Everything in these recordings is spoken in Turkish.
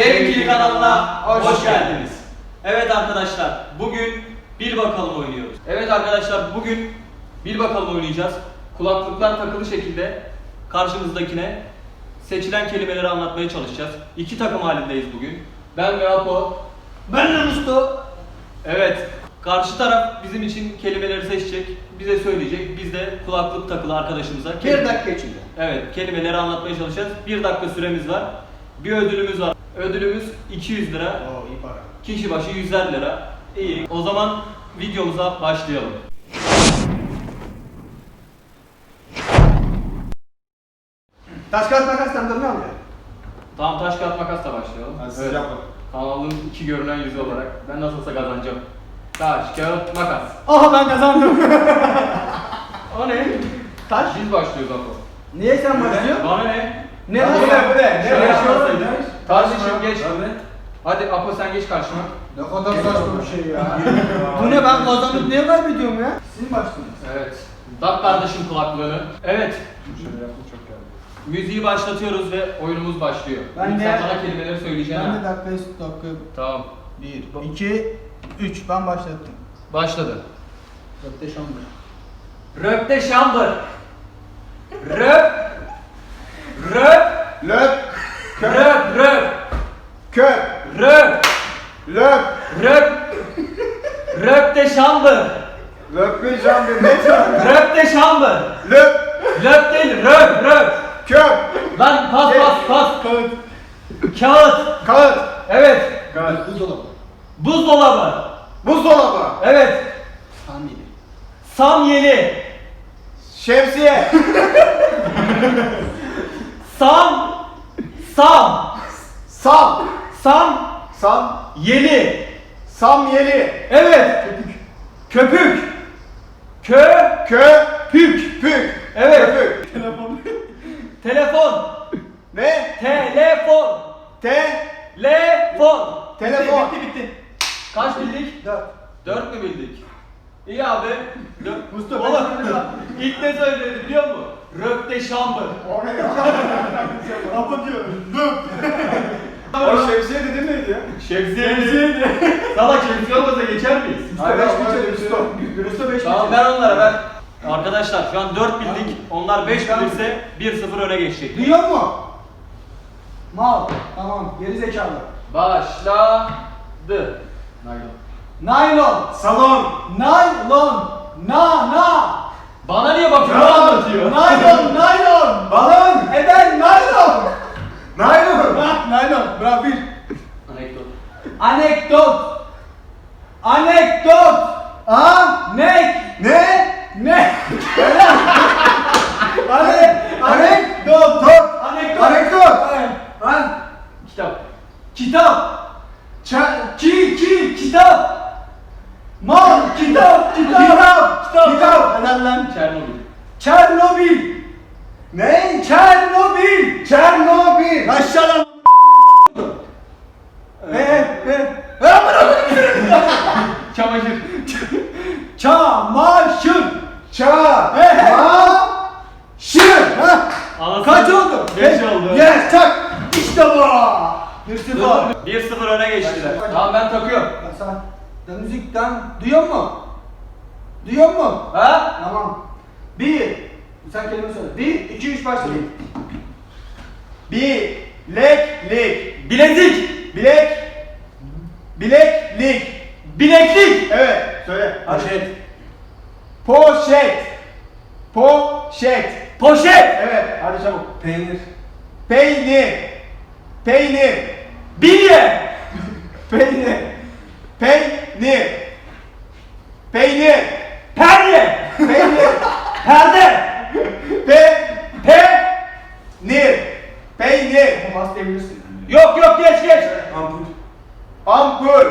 Devkili kanalına hoş, geldiniz. Evet arkadaşlar, bugün bil bakalım oynuyoruz. Evet arkadaşlar, bugün bil bakalım oynayacağız. Kulaklıklar takılı şekilde karşımızdakine seçilen kelimeleri anlatmaya çalışacağız. İki takım halindeyiz bugün. Ben ve Apo. Ben de Musto. Evet, karşı taraf bizim için kelimeleri seçecek, bize söyleyecek. Biz de kulaklık takılı arkadaşımıza Bir kelime- dakika içinde. Evet, kelimeleri anlatmaya çalışacağız. Bir dakika süremiz var. Bir ödülümüz var. Ödülümüz 200 lira. Oo iyi para. Kişi başı 100'er lira. İyi. O zaman videomuza başlayalım. Taş kağıt makas sen durmuyor mu? Tamam taş kağıt makasla başlayalım. Hadi siz yapın. Kanalın iki görünen yüzü olarak ben nasıl olsa kazanacağım. Taş, kağıt, makas. Aha ben kazandım. O ne? Taş. Biz başlıyoruz Apo. Niye sen başlıyorsun? Bana ne? Ne bu ne, bu ne? Ne Şöyle bu? yapmasaydın. Ne? Kardeşim geç. Abi. Hadi Apo sen geç karşıma. Ne kadar saçma bir şey ya. Bu ne ben kazanıp niye kaybediyorum ya? Siz başlıyorsunuz. Evet. Tak kardeşim kulaklığını. Evet. Şöyle yaptım çok geldi. Müziği başlatıyoruz ve oyunumuz başlıyor. Ben İlk de- sen bana kelimeleri söyleyeceksin Ben de dakika dakika. Tamam. 1, 2, 3 ben başlattım. Başladı. Dörtte şamdır. Röpte şambır. Röp. Löp. Köp. Röp. Röp. Köp. Röp. Löp. Röp. Şambır. Löpmeyeceğim bir ne diyorsun? Röpte şambır. Löp. Löp değil. Röp. Röp. Köp. Lan pas pas pas. Kağıt. Kağıt. Kağıt. Evet. Kağıt. Buzdolabı. Buzdolabı. Buzdolabı. Evet. Hamili. Samyeli. Şemsiye. Sam. Sam. Sam. Sam. Sam. Yeli. Samyeli. Evet. Köpük. Kö. Köpük. Pük. Evet. Köpük. Telefon. Ne? Telefon. Te. Telefon. Telefon. Bitti bitti. Kaç bildik? 4. Dört mü bildik? İyi abi. Dört. Mustafa, Oğlum, ilk ne söyledi biliyor musun? Röpte şambır. O ne ya? Apa diyor. O şemsiye dediğin neydi ya? Şemsiyeydi. Salak şemsiye olmasa geçer miyiz? Hayır, beş bitirdim, öyle stop. bir- Musto 5 Tamam ver onlara ver. Arkadaşlar şu an 4 bildik. Onlar 5 bilirse 1-0 öne geçecek. Duyuyor mu? Mal. Tamam. Geri zekalı. Başladı. Naylon. Naylon. Salon. Naylon. Na na. Bana niye bakıyorsun? Ya, Ne anlatıyor? Naylon. Naylon. Balon. Eden naylon. Naylon. Bak naylon. Bravo bir. Anekdot. Anekdot. Anekdot. Anek. Ne? Ne? Ane, anekdot. Anekdot. Anekdot. Evet. Lan. Kitap. Kitap. Ça ki ki kitap. Mal kitap kitap kitap kitap. kitap. Helal lan. Çernobil. Ne? Çernobil. Çernobil. Aşağıdan. He he. Ha bırak. Çamaşır. Çamaşır. Ça. Ma. Şır. Ha. Anasını- Kaç oldu? Beş oldu. Yes tak. İşte bu. Bir sıfır. 1-0 öne geçtiler. Tamam ben takıyorum. Sana da müzikten duyuyor mu? Duyuyor mu? Ha? Tamam. Sen kelime söyle. Bir, iki, üç başlayın. Bileklik. Bilezik. Bilek. Bileklik. Bileklik. Evet. Söyle. Poşet. Poşet. Poşet. Poşet. Evet. Hadi çabuk. Peynir. Peynir. Peynir. Bilye. Peynir. Peynir. Peynir. Perye. Peynir. Perde. Pe. Pe. Nir. Peynir. Bas diyebilirsin. Yok yok geç geç. Ampul. Ampul.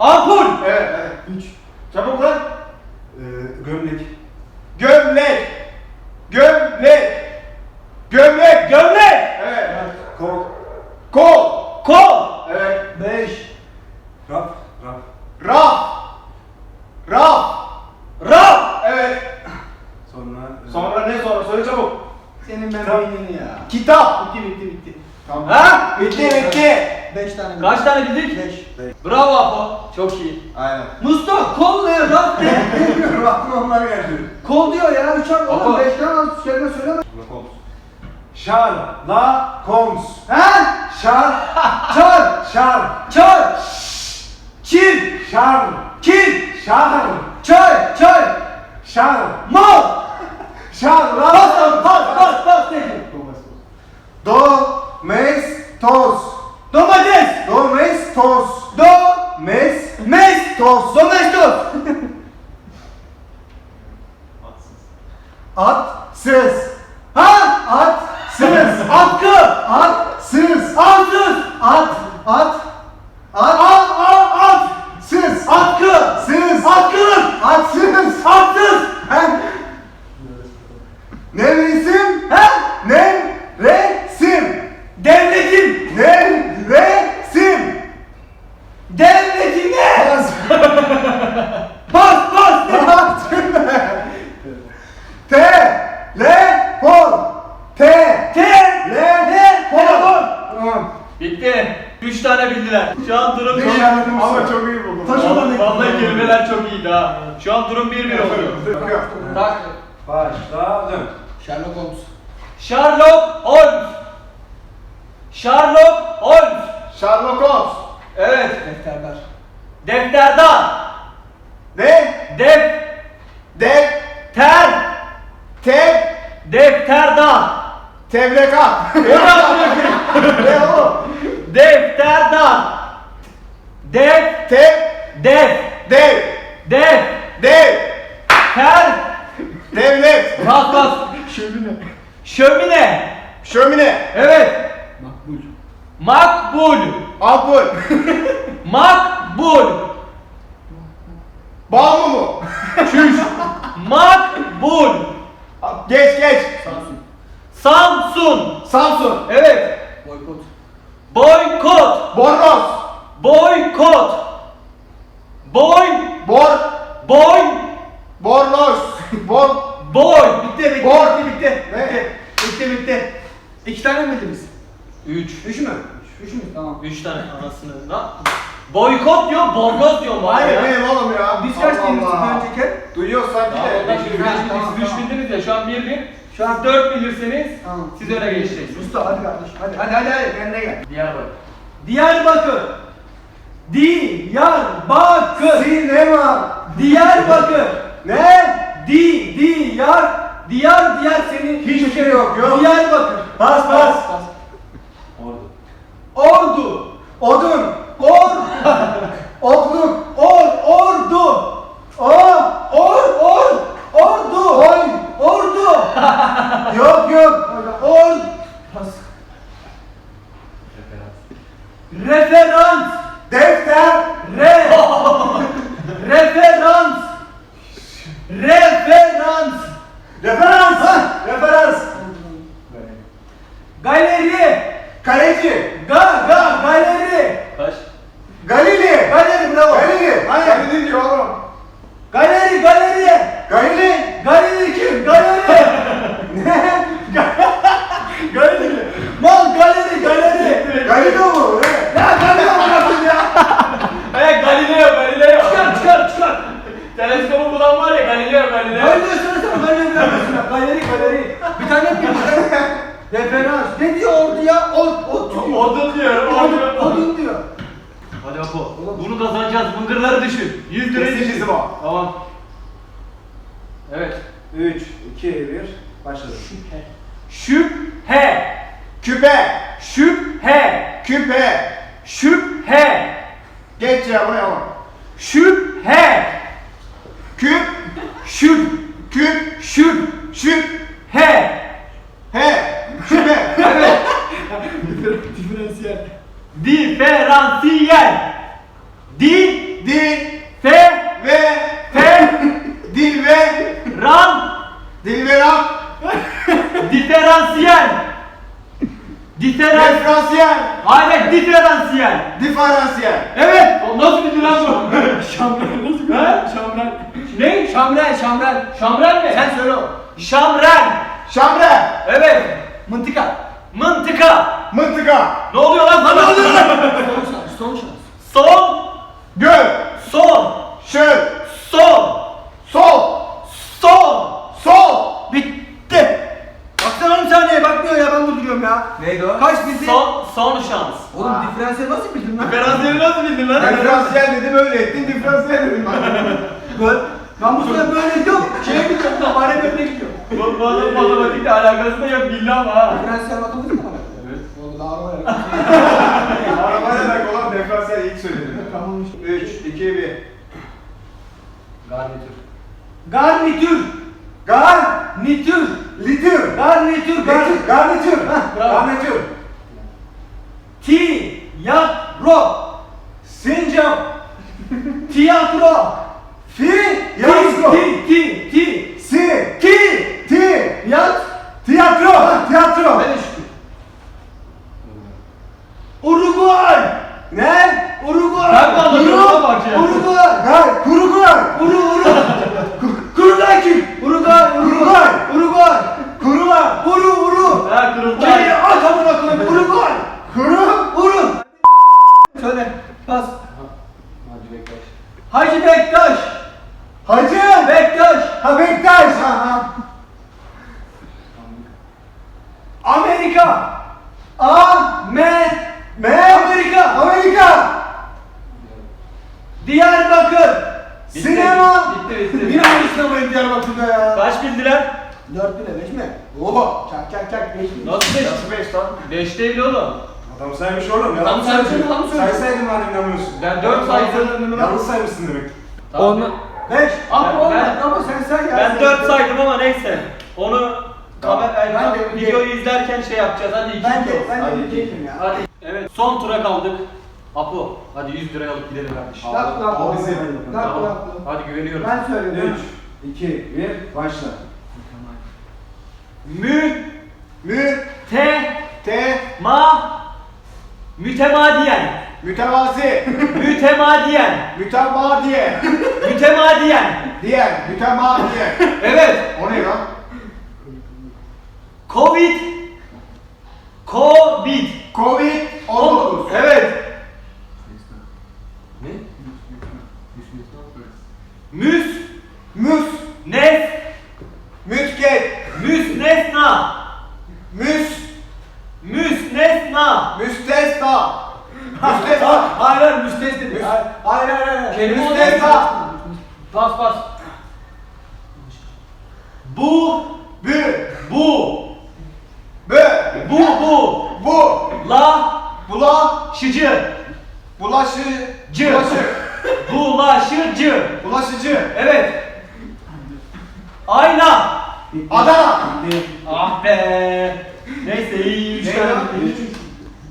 Ampul. Evet. evet. Üç. Çabuk lan. Ee, gömlek. Gömlek. Gömlek. Gömlek. Gömlek. Evet. Kol. Kol. Kol. Evet. Beş. Raf. Raf. Raf. Raf. Raf. Evet. Sonra. Sonra Söyle çabuk. Senin ben Kitap. beynini ya. Kitap. Bitti bitti bitti. Ha? Bitti bitti. 5 tane. Kaç tane bildik? 5. Bravo Apo. Çok iyi. Aynen. Mustafa kol ne? Raf ne? Bilmiyorum aklıma onlar geldi. kol diyor ya. Üçer Baba. oğlum 5 tane az kelime söyleme. Sherlock Holmes. He? Şar. Çar. Şar. Çar. Çil. Şar. Kil. Şar. Çay. Çay. Şar. Mal. Şar. Pas lan pas pas pas dedi. Domestos. Domates. Domestos. Do. Mes. Mes. Tos. Domestos. Atsız. Ha? Atsız. Atkı. Atsız. Ansız. At. At. At. At. At. At. Sız. Atkı. Sız. Atkılık. Atsız. Atsız. He? Ne resim? He? Ne resim? Devletin. Ne resim? Devletin ne? Pas. Pas pas. ne? Telefon. Te. Te. Ne? Telefon. Tamam. Bitti. Üç tane bildiler. Şu an durum çok... Ama çok iyi buldum. Taş olan- Vallahi, vallahi kelimeler çok iyiydi ha. Şu an durum 1-1 oluyor. Tak. Başladım. Sherlock Holmes. Sherlock Holmes. Sherlock Holmes. Sherlock Holmes. Evet. Defterler. Defterdan. Ne? Def. De. Ter. Tev. Defterdan. Tevrekat. ne oğlum? Defterdan. Def. Tev. Def. Dev. Def. Dev. Ter. Devlet. Bas bas. Şömine. Şömine. Şömine. Evet. Makbul. Makbul. Ampul. Makbul. Bağımlı mı? Çüş. Makbul. Geç geç. Samsun. Samsun. Samsun. Evet. Boykot. Boykot. Bornoz. Boykot. Boy. Bor. Boy. Bornoz. Bor. Boy. Bitti bitti Bor. bitti bitti. Ne? Bitti bitti. İki tane mi bildiniz? Üç. Üç mü? Üç mü? Tamam. Üç tane anasını. Lan. Boykot diyor, bornoz diyor mu? Hayır, ya? Benim oğlum ya. Biz kaç Allah bilmiştik Allah. önceki? Duyuyor sanki Tamam, de. ondan şimdi tamam, biz üç tamam. bildiniz ya şu an bir bir. Şu an- Siz dört bilirseniz Tamam. siz öne geçeceksiniz. Mustafa hadi kardeşim hadi. Hadi hadi hadi kendine gel. Diyarbakır. Diyarbakır. Diyarbakır. Sinema. Diyarbakır. Ne? Di, diyar, diyar, diyar senin. Hiçbir şey yok, yok. Diyarbakır. Pas, pas. Ordu. Odun. Or, Otluk. or, ordu. O. Or, or, ordu. Oy. Ordu. Yok yok. Or, pas. Referans. Defter. Re. Referans. Referans. Referans. Referans. Galeri. Kaleci. Ga, ga, galeri. Kaç? Galili. Galeri bravo. Galili. Aynen. Galili diyor oğlum. Galeri, galeri. Galili. Galeri kim? Galeri. Ne? galeri. Mal galeri, galeri. Galilo mu? Ne? Ya galeri Mıngırları düşün. 100 lirayı Kesin düşün. bizim o. Tamam. Evet. 3, 2, 1. Başladı. Şüphe. Küpe. Şüphe. Küpe. Şüphe. Geç ya bu ne oğlum? Şüphe. Küp. Şüp. Küp. Şüp. Şüp. He. He. Küpe. Evet. Diferansiyel. Diferansiyel. Di. Di. Fe. Ve. Fe. Dil ve. Ran. Dilvera. Diferansiyel. Diferans. Diferansiyel. Aynen diferansiyel. Diferansiyel. Evet. O nasıl bir lan bu? Şamrel nasıl He? Şamrel. ne? Şamrel, şamrel. Şamrel mi? Sen söyle o. Şamrel. Şamre. Evet. Mıntıka. Mıntıka. Mıntıka. Ne oluyor lan sana? Son şans. Son şans. Son. Göl. Son. Şöl. Son. Sol. Son. Sol. Bitti. Baksana oğlum saniye bakmıyor ya ben durduruyorum ya. Neydi o? Kaç bildi? Son. Son şans. Oğlum Ha. diferansiyel nasıl bildin lan? Diferansiyeli nasıl bildin lan? Diferansiyel dedim öyle ettin diferansiyel dedim. Böyle. Ben bu sefer böyle gidiyorum. Şeye gidiyorum da bari böyle gidiyorum. Bu, bu adam matematikle alakası da yok billah ama ha. Diferansiyel miyim bana? Evet. Oldu daha var Arabayla alakalı olan diferansiyel ilk söyledim. Tamam işte. 3, 2, 1. Garnitür. Garnitür. Garnitür. Litür. Garnitür. Garnitür. Garnitür. bravo. Garnitür. Amına koyayım. Uruguay. Kuru. Uru. Söyle. Bas. Hadi Bektaş. Hacı Bektaş. Hacı. Bektaş. Ha Bektaş. Ha ha. Amerika. A. M. Me. Amerika. Amerika. Diyarbakır. Bitti. Sinema. Bitti bitti. Yine aynı sinemayı Diyarbakır'da ya. Kaç bildiler? 4 bile 5 mi? Oha. Çak çak çak 5 mi? Nasıl beş? Nasıl beş lan? Beş değil oğlum. Adam saymış oğlum. Yalan saymış, saymış. tam saymış. Saysaydın lan inanmıyorsun. Ben dört saydım. Yanlış saymışsın demek. Tamam. 5. Ah Ben- olmadı ben- ama sen sen ya. Ben Sen- 4 saydım ama neyse. Onu Tamam, kamera ben de- videoyu izlerken şey yapacağız. Hadi iki Ben de ben Hadi de değilim ya. Hadi. Evet son tura kaldık. Apo hadi 100 liraya alıp gidelim kardeşim. Lak lak Al lak. bizi. Lak Tamam. lak. Hadi güveniyorum. Ben söylüyorum. 3, 2, 1, başla. Mü Mü, te te, ma mütemadiyen. mütevazi, Mütemadiyen. mütemadiye, Mütemadiyen. diyen, mütemadiye. Evet. O ne lan? Covid. Covid. Covid 19. Evet. Ne? Müs Müs, nes mütket, müs nesna. müs, Müs nesna. müstesna. Müstesna. Hayır hayır müstesna. Müst- Hayır hayır hayır. Kelime Müstesna. Pas pas. Bu Bü, bu bü, bu bu bu, la bula, şıcı bulaşı, Cı. bulaşı, bulaşıcı. bulaşıcı, Evet. Ayna. Adana. Ah be. Neyse iyi üç tane lan?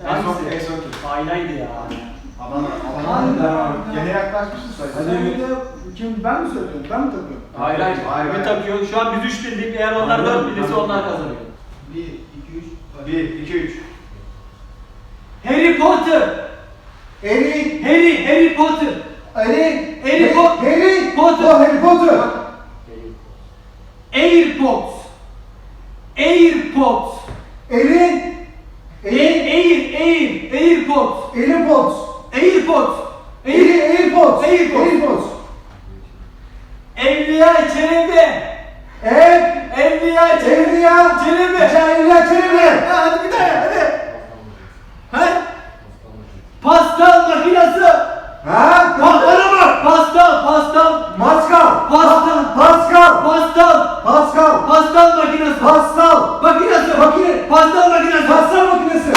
En son, en son. Aynaydı ya. Adana, Hayır. Adana. Gene yaklaşmışsın Sen sayın. bir de kim ben mi söylüyorum? Ben mi takıyorum? Hayır hayır. Hayır, Bir hayır. takıyor. Şu an biz üç bildik. Eğer onlar dört bilirse onlar kazanıyor. 1 2 3 1, 2, 3. Harry Potter. Eri, Harry Harry Potter. Eri, Harry Potter. Harry Potter. Oh, Harry Potter. AirPods. AirPods. Eri, Air Air Air AirPods. AirPods. AirPods. Eri, AirPods. AirPods. AirPods. Evliya Çelebi. Ev, Evliya Çelebi. Evliya, Çelebi. Evliya Çelebi. Ha, Hadi bir daha hadi. He? Pastel makinesi. Ha? Bak bana bak. Pastel, pastel. Pascal. Pastel. Pascal. Pastel. Pascal. Pastel makinesi. Pascal. Makinesi. Pastel makinesi. Pascal makinesi.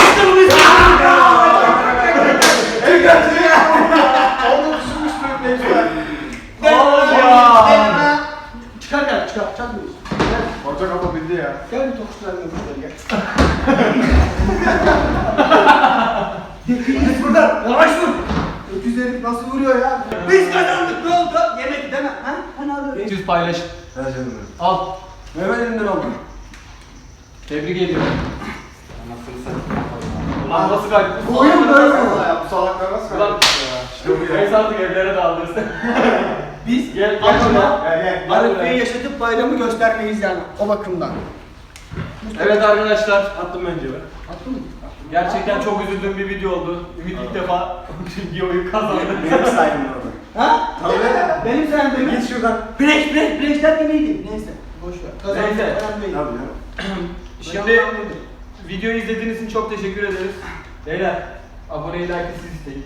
Oğlum ya. Çıkar gel, çıkar. Çakmıyoruz. Hoca kafa bildi ya. gel bir tokuşturalım. Gel. Git buradan. Yavaş vur. Öküz herif nasıl vuruyor ya? Biz kazandık ne oldu? Yemek deme. Ha? Ha ne yapıyorsun? 300 paylaş. Canım benim. Al. Mehmet elinden aldı. Tebrik ediyorum. Ulan nasıl kaybettin? Bu oyun böyle mi? Bu salaklar nasıl Ulan? İşte bu ya. neyse artık evlere dağılırsın. Biz Gel, gel şuna. Gel gel. Gel buraya. yaşatıp bayramı göstermeyiz yani o bakımdan. Evet arkadaşlar. Attım bence be. Attın mı? Gerçekten çok üzüldüğüm bir video oldu. Ümit ilk defa Gio'yu kazandı. Benim sayemde orada. Ha? Tabii. Benim sayemde mi? Git şuradan. Break break break derken neydi? Neyse. Boş ver. Kazandım, Neyse. önemli değil. Tabii canım. Şimdi videoyu izlediğiniz için çok teşekkür ederiz. Beyler aboneyi like siz isteyin.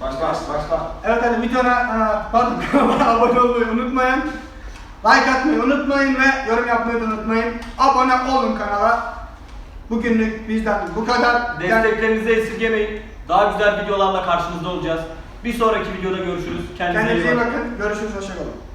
Başla başla. Evet hadi videona e, pardon kanala abone olmayı unutmayın. Like atmayı unutmayın ve yorum yapmayı da unutmayın. Abone olun kanala. Bugünlük bizden bu kadar. Desteklerinizi esirgemeyin. Daha güzel videolarla karşınızda olacağız. Bir sonraki videoda görüşürüz. Kendinize, Kendinize iyi bakın. Görüşürüz. Hoşçakalın.